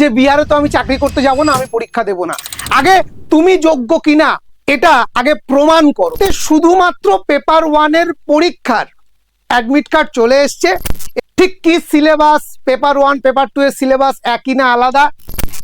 যে বিহারে তো আমি চাকরি করতে যাব না, আমি পরীক্ষা দেব না। আগে তুমি যোগ্য কিনা, এটা আগে প্রমাণ করো। শুধুমাত্র পেপার ওয়ানের পরীক্ষার অ্যাডমিট কার্ড চলে এসছে। ঠিক কি syllabus paper one paper two এর সিলেবাস একই না আলাদা?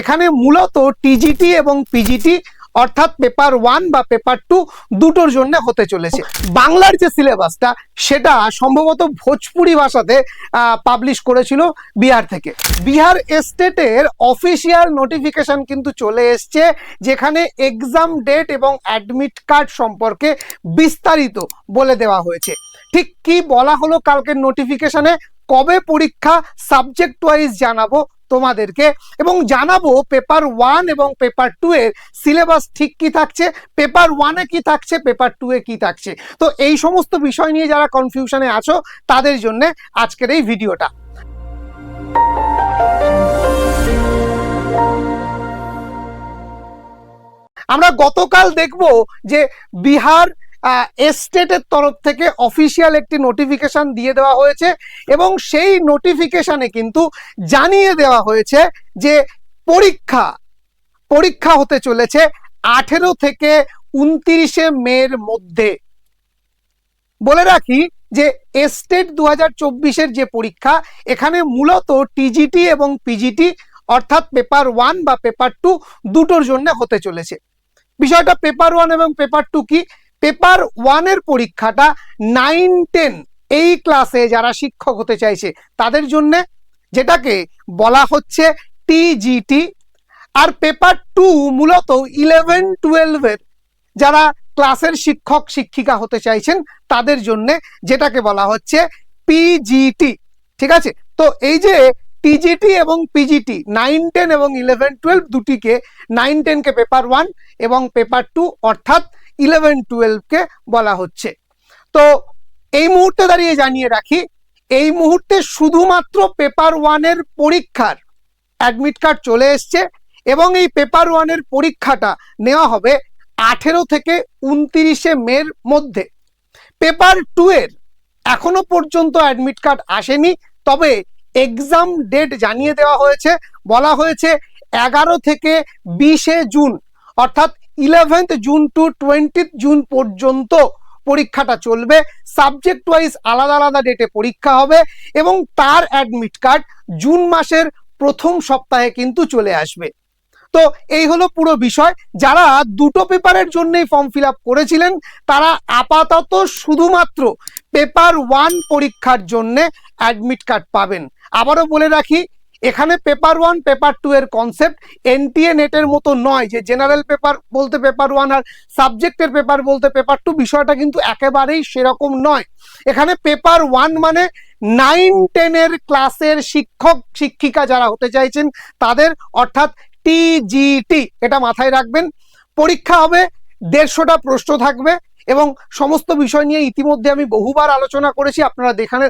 এখানে মূলত টিজিটি এবং পিজিটি অর্থাৎ পেপার ওয়ান বা পেপার টু দুটোর জন্য হতে চলেছে। বাংলার যে সিলেবাসটা সেটা সম্ভবত ভোজপুরি ভাষাতে পাবলিশ করেছিল বিহার থেকে। বিহার স্টেটের অফিসিয়াল নোটিফিকেশন কিন্তু চলে এসছে, যেখানে এক্সাম ডেট এবং অ্যাডমিট কার্ড সম্পর্কে বিস্তারিত বলে দেওয়া হয়েছে। ঠিক কি বলা হলো কালকের নোটিফিকেশনে কবে পরীক্ষা? সাবজেক্ট ওয়াইজ জানাব। তোমাদেরকে। এবং জানাব পেপার ওয়ান এবং পেপার টু এর সিলেবাস ঠিক কি থাকছে পেপার ওয়ানে কি থাকছে পেপার টু এ কি থাকছে। তো এই সমস্ত বিষয় নিয়ে যারা কনফিউশনে আছো, তাদের জন্য আজকের এই ভিডিওটা। আমরা গতকাল দেখব যে বিহার স্টেটের তরফ থেকে অফিসিয়াল একটি নোটিফিকেশন দিয়ে দেওয়া হয়েছে এবং সেই নোটিফিকেশনে কিন্তু জানিয়ে দেওয়া হয়েছে যে পরীক্ষা পরীক্ষা হতে চলেছে আঠেরো থেকে উনত্রিশে মের মধ্যে। বলে রাখি যে এস্টেট দু হাজার যে পরীক্ষা, এখানে মূলত টিজিটি এবং পিজিটি অর্থাৎ পেপার ওয়ান বা পেপার টু দুটোর জন্য হতে চলেছে। বিষয়টা পেপার ওয়ান এবং পেপার টু কি? পেপার ওয়ানের পরীক্ষাটা নাইন টেন এই ক্লাসে যারা শিক্ষক হতে চাইছে, তাদের জন্য যেটাকে বলা হচ্ছে টিজিটি। আর পেপার টু মূলত ইলেভেন টুয়েলভের যারা ক্লাসের শিক্ষক, শিক্ষিকা হতে চাইছেন, তাদের জন্য যেটাকে বলা হচ্ছে পিজিটি। ঠিক আছে? তো এই যে টিজিটি এবং পিজিটি, নাইন টেন এবং ইলেভেন, টুয়েলভ দুটিকে, নাইন টেনকে পেপার ওয়ান এবং পেপার টু, অর্থাৎ ইলেভেন, টুয়েলভকে বলা হচ্ছে। তো এই মুহূর্তে দাঁড়িয়ে জানিয়ে রাখি, এই মুহূর্তে শুধুমাত্র পেপার ওয়ানের পরীক্ষার অ্যাডমিট কার্ড চলে এসছে এবং এই পেপার ওয়ানের পরীক্ষাটা নেওয়া হবে আঠেরো থেকে উনতিরিশে মের মধ্যে। পেপার টু এর এখনও পর্যন্ত অ্যাডমিট কার্ড আসেনি, তবে এক্সাম ডেট জানিয়ে দেওয়া হয়েছে। বলা হয়েছে এগারো থেকে বিশে জুন, অর্থাৎ eleventh June to twenty June পর্যন্ত পরীক্ষাটা চলবে। সাবজেক্ট ওয়াইজ আলাদা আলাদা ডেটে পরীক্ষা হবে এবং তার অ্যাডমিট কার্ড জুন মাসের প্রথম সপ্তাহে কিন্তু চলে আসবে। তো এই হলো পুরো বিষয়। যারা দুটো পেপারের জন্যই ফর্ম ফিল করেছিলেন, তারা আপাতত শুধুমাত্র পেপার ওয়ান পরীক্ষার জন্যে অ্যাডমিট কার্ড পাবেন। আবারও বলে রাখি এখানে পেপার ওয়ান পেপার টু এর কনসেপ্ট এনটিএ নেটের মতো নয়, যে জেনারেল পেপার বলতে পেপার ওয়ান আর সাবজেক্টের পেপার বলতে পেপার টু বিষয়টা কিন্তু একেবারেই সেরকম নয়। এখানে পেপার ওয়ান মানে নাইন টেনের ক্লাসের শিক্ষক, শিক্ষিকা যারা হতে চাইছেন, তাদের অর্থাৎ টিজিটি এটা মাথায় রাখবেন। পরীক্ষা হবে, দেড়শোটা প্রশ্ন থাকবে এবং সমস্ত বিষয় নিয়ে ইতিমধ্যে আমি বহুবার আলোচনা করেছি, আপনারা দেখানে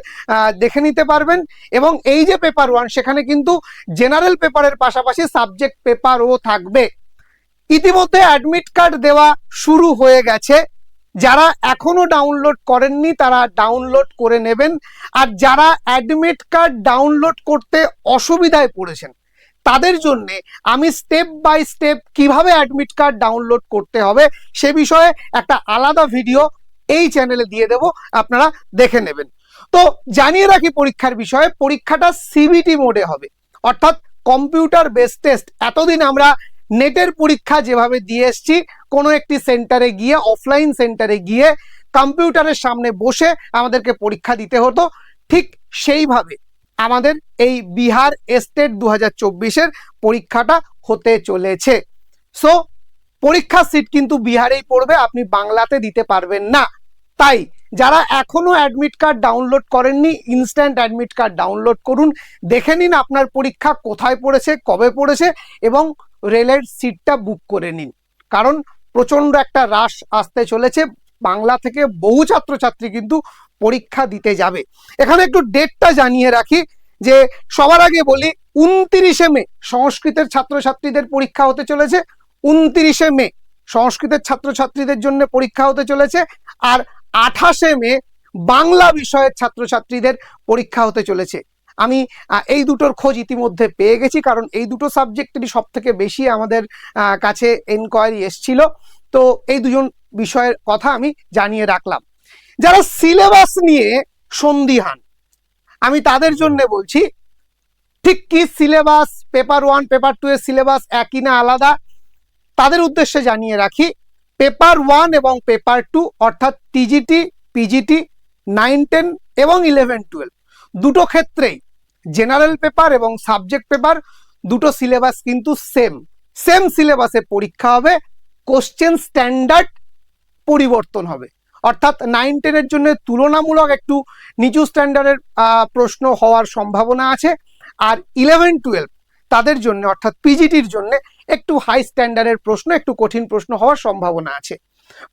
দেখে নিতে পারবেন। এবং এই যে পেপার ওয়ান সেখানে কিন্তু জেনারেল পেপারের পাশাপাশি সাবজেক্ট পেপারও থাকবে। ইতিমধ্যে অ্যাডমিট কার্ড দেওয়া শুরু হয়ে গেছে। যারা এখনও ডাউনলোড করেননি, তারা ডাউনলোড করে নেবেন। আর যারা অ্যাডমিট কার্ড ডাউনলোড করতে অসুবিধায় পড়েছেন তাদের জন্য আমি স্টেপ বাই স্টেপ কীভাবে অ্যাডমিট কার্ড ডাউনলোড করতে হবে সে বিষয়ে একটা আলাদা ভিডিও এই চ্যানেলে দিয়ে দেব, আপনারা দেখে নেবেন। তো জানিয়ে রাখি পরীক্ষার বিষয়ে, পরীক্ষাটা সিবিটি মোডে হবে। অর্থাৎ কম্পিউটার বেস টেস্ট এতদিন আমরা নেটের পরীক্ষা যেভাবে দিয়ে এসছি, কোনো একটি সেন্টারে গিয়ে অফলাইন সেন্টারে গিয়ে কম্পিউটারের সামনে বসে আমাদেরকে পরীক্ষা দিতে হতো। ঠিক সেইভাবে আমাদের এই বিহার স্টেট দু হাজার পরীক্ষাটা হতে চলেছে। সো পরীক্ষার সিট কিন্তু বিহারেই পড়বে, আপনি বাংলাতে দিতে পারবেন না। তাই, যারা এখনও অ্যাডমিট কার্ড ডাউনলোড করেননি ইনস্ট্যান্ট অ্যাডমিট কার্ড ডাউনলোড করুন, দেখে নিন আপনার পরীক্ষা কোথায় পড়েছে, কবে পড়েছে, এবং রেলের সিটটা বুক করে নিন। কারণ প্রচণ্ড একটা হ্রাস আসতে চলেছে বাংলা থেকে বহু ছাত্রছাত্রী কিন্তু পরীক্ষা দিতে যাবে। এখানে একটু ডেটটা জানিয়ে রাখি, যে সবার আগে বলি, উনত্রিশে মে সংস্কৃতের ছাত্রছাত্রীদের পরীক্ষা হতে চলেছে। উনত্রিশে মে সংস্কৃতের ছাত্রছাত্রীদের জন্য পরীক্ষা হতে চলেছে। আর আঠাশে মে বাংলা বিষয়ের ছাত্রছাত্রীদের পরীক্ষা হতে চলেছে। আমি এই দুটোর খোঁজ ইতিমধ্যে পেয়ে গেছি, কারণ এই দুটো সাবজেক্টেরই সব থেকে বেশি আমাদের কাছে এনকোয়ারি এসছিল। তো এই দুজন বিষয়ের কথা আমি জানিয়ে রাখলাম। যারা সিলেবাস নিয়ে সন্দিহান, আমি তাদের জন্য বলছি, ঠিক কি syllabus, paper one, paper two এর সিলেবাস একই না আলাদা? তাদের উদ্দেশ্যে জানিয়ে রাখি, পেপার ওয়ান এবং পেপার টু, অর্থাৎ টিজিটি, পিজিটি, নাইন, টেন এবং ইলেভেন, টুয়েলভ, দুটো ক্ষেত্রেই জেনারেল পেপার এবং সাবজেক্ট পেপার, দুটো সিলেবাস কিন্তু সেম। সেম সিলেবাসে পরীক্ষা হবে, কোশ্চেন স্ট্যান্ডার্ড পরিবর্তন হবে। অর্থাৎ নাইন টেনের জন্য তুলনামূলক একটু নিচু স্ট্যান্ডার্ডের প্রশ্ন হওয়ার সম্ভাবনা আছে। আর ইলেভেন টুয়েলভ তাদের জন্য, অর্থাৎ পিজিটির জন্য একটু হাই স্ট্যান্ডার্ডের প্রশ্ন, একটু কঠিন প্রশ্ন হওয়ার সম্ভাবনা আছে।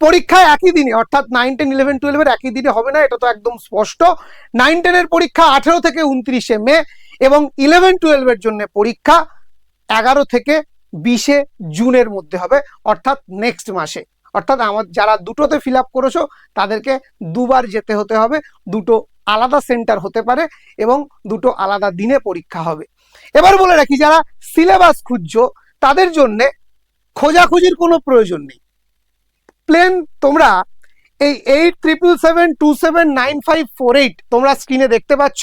পরীক্ষা একই দিনে, অর্থাৎ নাইন টেন ইলেভেন টুয়েলভের একই দিনে হবে না, এটা তো একদম স্পষ্ট। নাইন টেনের পরীক্ষা আঠেরো থেকে উনত্রিশে মে এবং ইলেভেন টুয়েলভের জন্য পরীক্ষা এগারো থেকে বিশে জুনের মধ্যে হবে, অর্থাৎ নেক্সট মাসে। অর্থাৎ আমার যারা দুটোতে ফিল আপ করেছ, তাদেরকে দুবার যেতে হতে হবে। দুটো আলাদা সেন্টার হতে পারে এবং দুটো আলাদা দিনে পরীক্ষা হবে। এবার বলে রাখি, যারা সিলেবাস খুঁজছো, তাদের জন্যে খোঁজাখুঁজির কোনো প্রয়োজন নেই। প্লেন তোমরা এই eight triple seven two seven nine five four eight তোমরা স্ক্রিনে দেখতে পাচ্ছ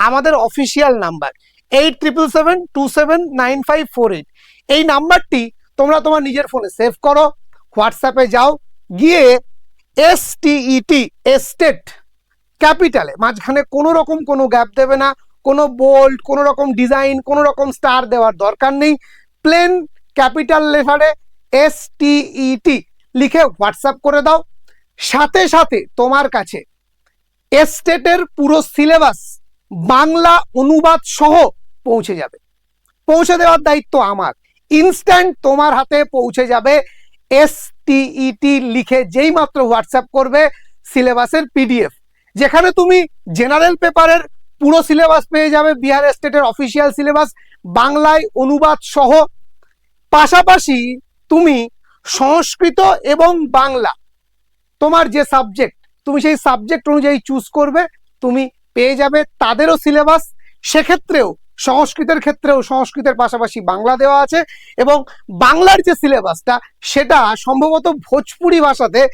আমাদের official number eight triple seven two seven nine five four eight এই নাম্বারটি তোমরা তোমার নিজের ফোনে সেভ করো। হোয়াটসঅ্যাপে যাও, গিয়ে এস টিইটি এস্টেট ক্যাপিটালে মাঝখানে কোনো রকম কোনো গ্যাপ দেবে না, কোনো বোল্ড কোনো রকম ডিজাইন কোনো রকম স্টার দেওয়ার দরকার নেই। প্লেন ক্যাপিটাল লেটারে এস টিইটি লিখে হোয়াটসঅ্যাপ করে দাও। সাথে সাথে তোমার কাছে এস্টেটের পুরো সিলেবাস বাংলা অনুবাদ সহ পৌঁছে যাবে। পৌঁছে দেওয়ার দায়িত্ব আমার। ইনস্ট্যান্ট তোমার হাতে পৌঁছে যাবে। এস টিইটি লিখে যেই মাত্র হোয়াটসঅ্যাপ করবে সিলেবাসের পিডিএফ যেখানে তুমি জেনারেল পেপারের পুরো সিলেবাস পেয়ে যাবে, বিহার স্টেটের অফিসিয়াল সিলেবাস, বাংলায় অনুবাদ সহ। পাশাপাশি তুমি সংস্কৃত এবং বাংলা, তোমার যে সাবজেক্ট তুমি সেই সাবজেক্ট অনুযায়ী চুজ করবে, তুমি পেয়ে যাবে তাদেরও সিলেবাস। সেক্ষেত্রেও সংস্কৃতের ক্ষেত্রেও, সংস্কৃতের পাশাপাশি বাংলা দেওয়া আছে এবং বাংলার যে সিলেবাসটা, সেটা সম্ভবত ভোজপুরি ভাষাতে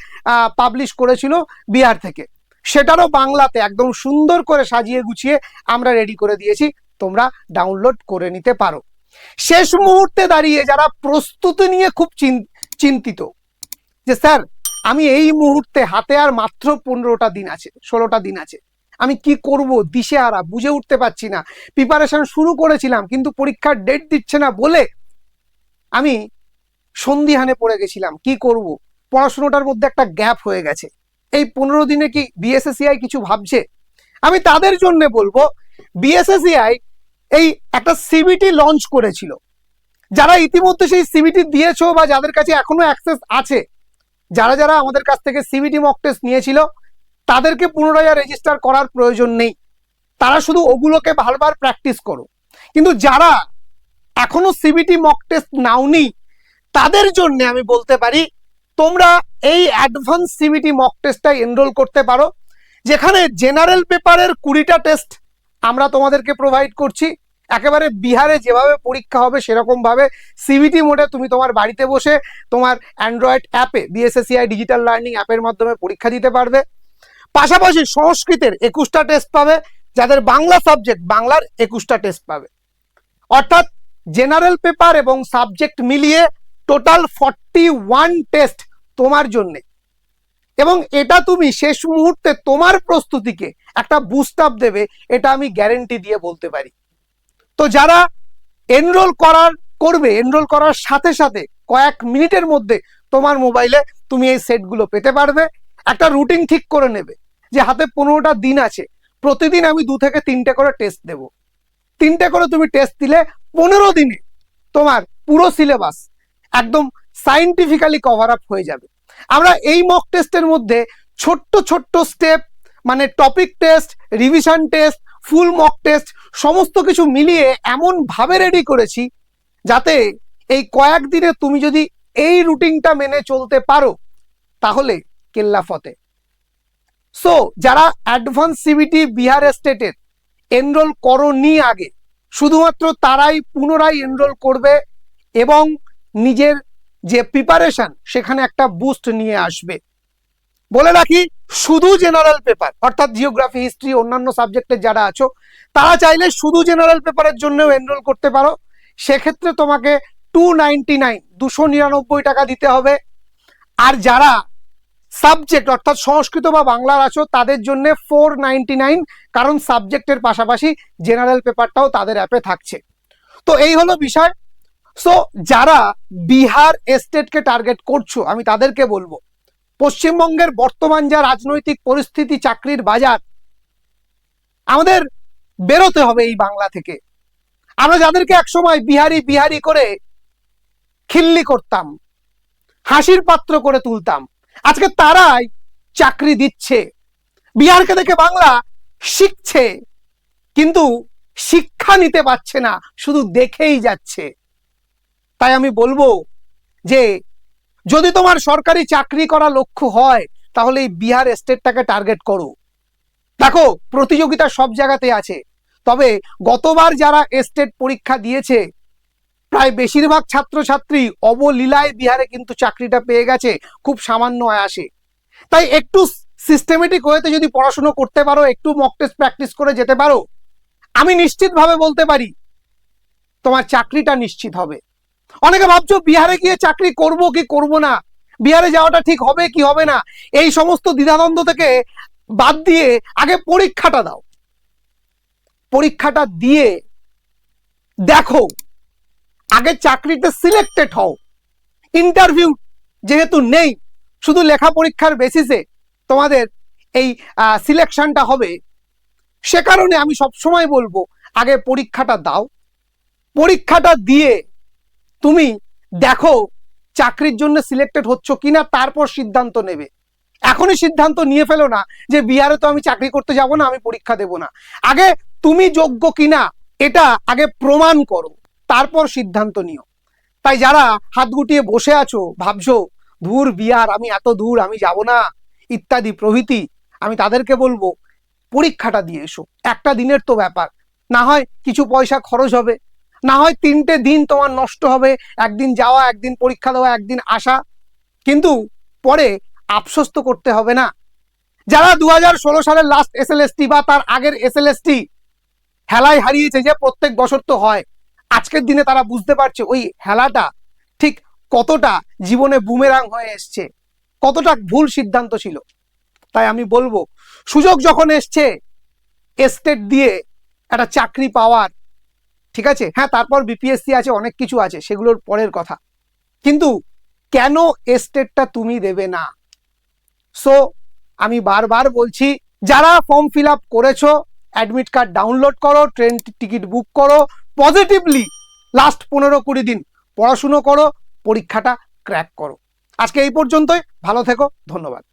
পাবলিশ করেছিল বিহার থেকে। সেটারও বাংলাতে একদম সুন্দর করে সাজিয়ে গুছিয়ে আমরা রেডি করে দিয়েছি। তোমরা ডাউনলোড করে নিতে পারো। শেষ মুহূর্তে দাঁড়িয়ে যারা প্রস্তুতি নিয়ে খুব চিন- চিন্তিত, যে স্যার, আমি এই মুহূর্তে হাতে আর মাত্র পনেরোটা দিন আছে, ষোলোটা দিন আছে। আমি কি করব? দিশে আরা বুঝে উঠতে পারছি না। প্রিপারেশন শুরু করেছিলাম, কিন্তু পরীক্ষার ডেট দিচ্ছে না বলে আমি সন্ধিহানে পড়ে গেছিলাম। কি করব? পড়াশোনাটার মধ্যে একটা গ্যাপ হয়ে গেছে। এই পনেরো দিনে কি বিএসএসিআই কিছু ভাবছে? আমি তাদের জন্য বলব বিএসএসিআই এই একটা সিবিটি লঞ্চ করেছিল। যারা ইতিমধ্যে সেই সিবিটি দিয়েছ বা যাদের কাছে এখনও অ্যাক্সেস আছে, যারা যারা আমাদের কাছ থেকে সিবিটি মক টেস্ট নিয়েছিল তাদেরকে পুনরায় আর রেজিস্টার করার প্রয়োজন নেই। তারা শুধু ওগুলোকে বারবার প্র্যাকটিস করো। কিন্তু যারা এখনও সিবিটি মক টেস্ট নাওনি, তাদের জন্য আমি বলতে পারি, তোমরা এই অ্যাডভান্স সিবিটি মক টেস্টটা এনরোল করতে পারো। যেখানে জেনারেল পেপারের কুড়িটা টেস্ট আমরা তোমাদেরকে প্রোভাইড করছি। একেবারে বিহারে যেভাবে পরীক্ষা হবে সেরকম ভাবে সিবিটি মোডে তুমি তোমার বাড়িতে বসে তোমার অ্যান্ড্রয়েড অ্যাপে বিএসএসিআই ডিজিটাল লার্নিং অ্যাপের মাধ্যমে পরীক্ষা দিতে পারবে। পাশাপাশি সংস্কৃতের একুশটা টেস্ট পাবে, যাদের বাংলা সাবজেক্ট বাংলার একুশটা টেস্ট পাবে। অর্থাৎ জেনারেল পেপার এবং সাবজেক্ট মিলিয়ে টোটাল ফর্টি ওয়ান টেস্ট তোমার জন্যে। এবং এটা তুমি শেষ মুহূর্তে তোমার প্রস্তুতিকে একটা বুস্ট আপ দেবে, এটা আমি গ্যারেন্টি দিয়ে বলতে পারি। তো যারা এনরোল করার করবে এনরোল করার সাথে সাথে কয়েক মিনিটের মধ্যে তোমার মোবাইলে তুমি এই সেটগুলো পেতে পারবে। একটা রুটিন ঠিক করে নেবে। যে হাতে পনেরোটা দিন আছে, প্রতিদিন আমি দু থেকে তিনটে করে টেস্ট দেব। তিনটে করে তুমি টেস্ট দিলে পনেরো দিনে তোমার পুরো সিলেবাস একদম সাইন্টিফিক্যালি কভার আপ হয়ে যাবে। আমরা এই মক টেস্টের মধ্যে ছোট্ট ছোট্ট স্টেপ মানে topic test revision test full mock test সমস্ত কিছু মিলিয়ে এমন ভাবে রেডি করেছি যাতে এই কয়েকদিনে তুমি যদি এই রুটিনটা মেনে চলতে পারো, তাহলে কেল্লা ফতে। সো যারা অ্যাডভান্স সিবিটি বিহার স্টেটের এনরোল করনি আগে, শুধুমাত্র তারাই পুনরায় এনরোল করবে এবং নিজের যে প্রিপারেশন সেখানে একটা বুস্ট নিয়ে আসবে। বলে রাখি, শুধু জেনারেল পেপার অর্থাৎ জিওগ্রাফি হিস্ট্রি অন্যান্য সাবজেক্টে যারা আছো, তারা চাইলে শুধু জেনারেল পেপারের জন্যও এনরোল করতে পারো। সেক্ষেত্রে তোমাকে টু নাইনটি নাইন দুশো নিরানব্বই টাকা দিতে হবে। আর যারা সাবজেক্ট অর্থাৎ সংস্কৃত বা বাংলার আছো, তাদের জন্য ফোর কারণ সাবজেক্টের পাশাপাশি জেনারেল পেপারটাও তাদের অ্যাপে থাকছে। তো এই হলো বিষয়। সো যারা বিহার এস্টেটকে টার্গেট করছ, আমি তাদেরকে বলব, পশ্চিমবঙ্গের বর্তমান যা রাজনৈতিক পরিস্থিতি, চাকরির বাজার, আমাদের বেরোতে হবে এই বাংলা থেকে। আমরা যাদেরকে একসময় বিহারি বিহারি করে খিল্লি করতাম, হাসির পাত্র করে তুলতাম আজকে তারাই চাকরি দিচ্ছে। বিহারকে দেখে বাংলা শিখছে, কিন্তু শিক্ষা নিতে পারছে না, শুধু দেখেই যাচ্ছে। তাই আমি বলব যে, যদি তোমার সরকারি চাকরি করা লক্ষ্য হয়, তাহলে এই বিহার স্টেটটাকে টার্গেট করো। দেখো, প্রতিযোগিতা সব জায়গাতে আছে। তবে গতবার যারা স্টেট পরীক্ষা দিয়েছে প্রায় বেশিরভাগ ছাত্রছাত্রী অবলীলায় বিহারে কিন্তু চাকরিটা পেয়ে গেছে, খুব সামান্য আয়াসে। তাই একটু সিস্টেমেটিক ওয়েতে যদি পড়াশুনো করতে পারো, একটু মক টেস্ট প্র্যাকটিস করে যেতে পারো, আমি নিশ্চিতভাবে বলতে পারি, তোমার চাকরিটা নিশ্চিত হবে। অনেকে ভাবছ, বিহারে গিয়ে চাকরি করব কি করব না? বিহারে যাওয়াটা ঠিক হবে কি হবে না? এই সমস্ত দ্বিধাদ্বন্দ্ব থেকে বাদ দিয়ে আগে পরীক্ষাটা দাও। পরীক্ষাটা দিয়ে দেখো আগে চাকরিতে সিলেক্টেড হও। ইন্টারভিউ যেহেতু নেই, শুধু লেখা পরীক্ষার বেসিসে তোমাদের এই সিলেকশনটা হবে। সে কারণে আমি সবসময় বলব, আগে পরীক্ষাটা দাও। পরীক্ষাটা দিয়ে তুমি দেখো চাকরির জন্য সিলেক্টেড হচ্ছ কিনা, তারপর সিদ্ধান্ত নেবে। এখনই সিদ্ধান্ত নিয়ে ফেলো না যে বিহারে তো আমি চাকরি করতে যাব না, আমি পরীক্ষা দেব না। আগে তুমি যোগ্য কিনা, এটা আগে প্রমাণ করো। তারপর সিদ্ধান্ত নিও। তাই যারা হাত গুটিয়ে বসে আছো, ভাবছ দূর বিহার, আমি এত দূর, আমি যাব না। ইত্যাদি প্রভৃতি, আমি তাদেরকে বলব, পরীক্ষাটা দিয়ে এসো। একটা দিনের তো ব্যাপার। না হয় কিছু পয়সা খরচ হবে। না হয় তিনটে দিন তোমার নষ্ট হবে। একদিন যাওয়া, একদিন পরীক্ষা দেওয়া, একদিন আসা। কিন্তু পরে আফসোস তো করতে হবে না। যারা দু হাজার ষোলো সালের লাস্ট এস বা তার আগের এস হেলায় হারিয়েছে যে প্রত্যেক বছর তো হয় আজকের দিনে তারা বুঝতে পারছে ওই হেলাটা ঠিক কতটা জীবনে বুমেরাং হয়ে এসছে, কতটা ভুল সিদ্ধান্ত ছিল। তাই আমি বলব, সুযোগ যখন এসছে এস্টেট দিয়ে একটা চাকরি পাওয়ার, ঠিক আছে? হ্যাঁ তারপর বিপিএসসি আছে, অনেক কিছু আছে, সেগুলোর পরের কথা। কিন্তু কেন এস্টেটটা তুমি দেবে না? সো আমি বারবার বলছি, যারা ফর্ম ফিল আপ করেছ অ্যাডমিট কার্ড ডাউনলোড করো ট্রেন টিকিট বুক করো পজিটিভলি লাস্ট পনেরো কুড়ি দিন পড়াশুনো করো, পরীক্ষাটা ক্র্যাক করো। আজকে এই পর্যন্তই, ভালো থেকো, ধন্যবাদ।